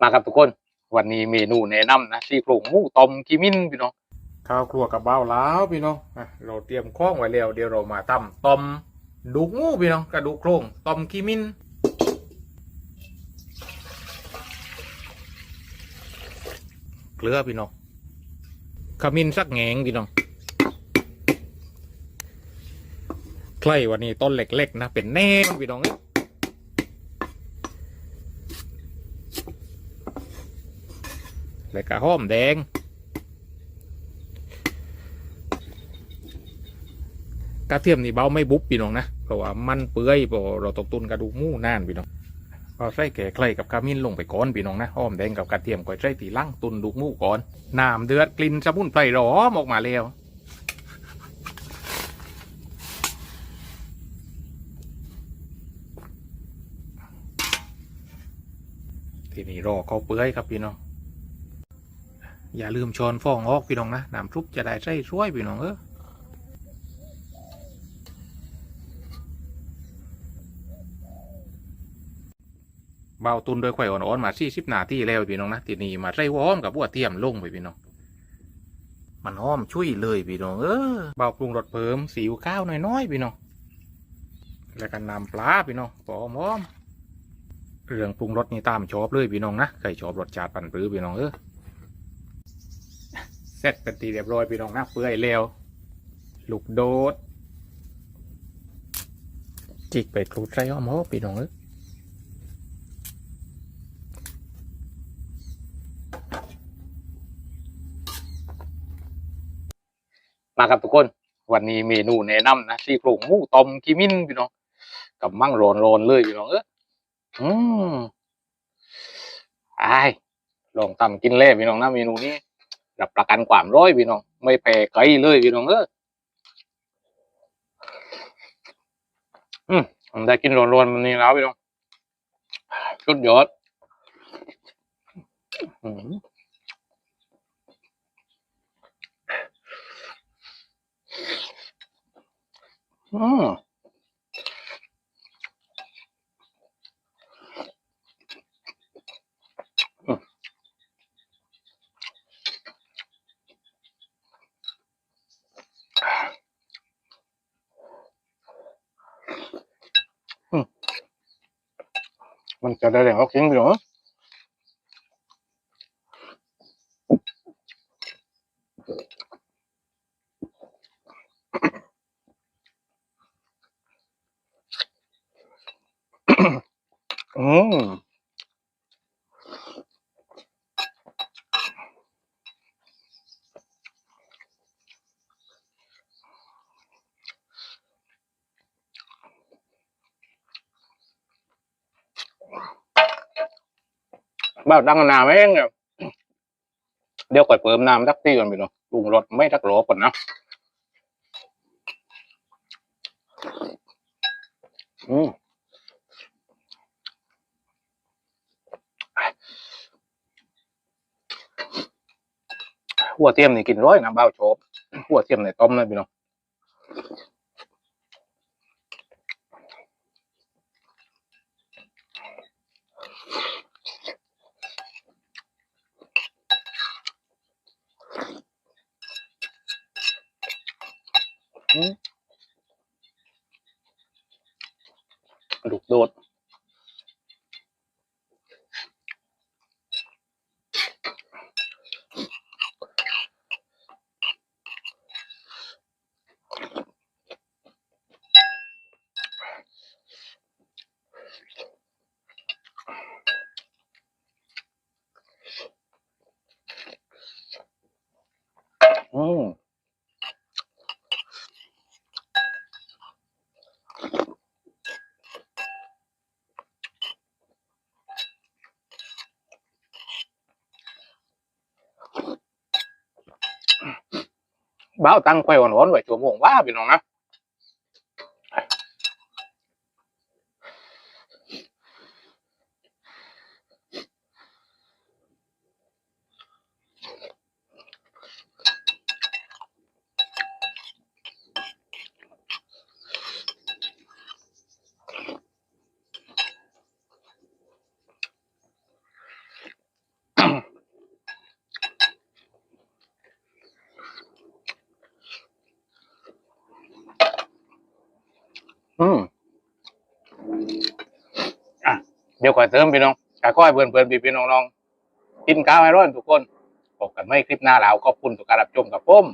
มาครับทุกคน วันนี้เมนูแนะนำนะซี่โครงหมูต้มกิมินพี่น้องข้าวครัวกับเบ้าแล้วพี่น้องอะเราเตรียมข้องไว้แล้วเดี๋ยวเรามาทำต้มดูงูพี่น้องกระดูกโครงต้มกิมินเกลือพี่น้องขมิ้นสักแงงพี่น้องใกล้วันนี้ต้นเล็กๆนะเป็นแน่พี่น้องเอ้ย แล้วก็หอมแดง กระเทียมนี่เบาไม่บุบพี่น้องนะ เพราะว่ามันเปื่อยเพราะเราตกตุนกระดูกมูนานพี่น้องเอาใส่แก่ไคลกับขมิ้นลงไปก่อนพี่น้องนะหอมแดงกับกระเทียมก็ใส่ตีล่างตุนดูกมูก่อนน้ำเดือดกลิ่นสมุนไพรหอมออกมาแล้วทีนี้รอเขาเปื่อยครับพี่น้อง อย่าลืมช้อนฟองออกพี่น้องนะน้ำซุปจะได้ใส่ช่วยพี่น้องเออเบาตุนโดยไข่อ่อนๆมาสี่สิบนาทีแล้วพี่น้องนะทีนี้มาใส่วอมกับบัวเทียมลงไปพี่น้องมันหอมช่วยเลยพี่น้องเออเบาปรุงรสเพิ่มสีอิ๊วข้าวน้อยๆพี่น้องแล้วก็นำปลาพี่น้องพอหอมเรื่องปรุงรสนี่ตามชอบเลยพี่น้องนะใครชอบรสชาติปั่นปื้อพี่น้องเออ ร็จเป็นทีเรียบร้อยพี่น้องนะเปื่อยแล้วลูกโดด จิกไปคลุดใส่อ้อมหอพี่น้องเอ้ยมาครับทุกคน วันนี้เมนูแนะนำนะซี่โครงหมูต้มกิมินพี่น้อง กับมั่งโรนโรนๆเลยพี่น้องเอ้ยอืมไอ้ายลองทำกินเล่พี่น้องนะเมนูนี้ รับประกันความร้อยพี่น้อง ไม่แพ้ไกลเลยพี่น้องเอออืมผมได้กินร้อนๆมันนี้แล้วพี่น้องสุดยอดอืมอืม มันจะได้แรงออกซิงพี่น้องอืม บ้าดังนาแม่งเนี่ยเดี๋ยวก่อยเปิมน้ำสักตีก่อนพี่น้องปรุงรสไม่ทักโหลก่อนนะอืมหัวเทียมนี่กินร้อยนะเบ้าโชบหัวเทียมในต้มนะพี่น้อง อืมลูกโดด อืม บ้าวตั้งไฟอ่อนๆไว้ชั่วโมงว่าพี่น้องนะ อืมอะเดี๋ยวก่อนเติมพี่น้องกะก้อยเพื่อนเพื่อนๆพี่พี่น้องๆกินข้าวให้ร้อนทุกคนพบกันไม่คลิปหน้าแล้วขอบคุณทุกการรับชมกับผม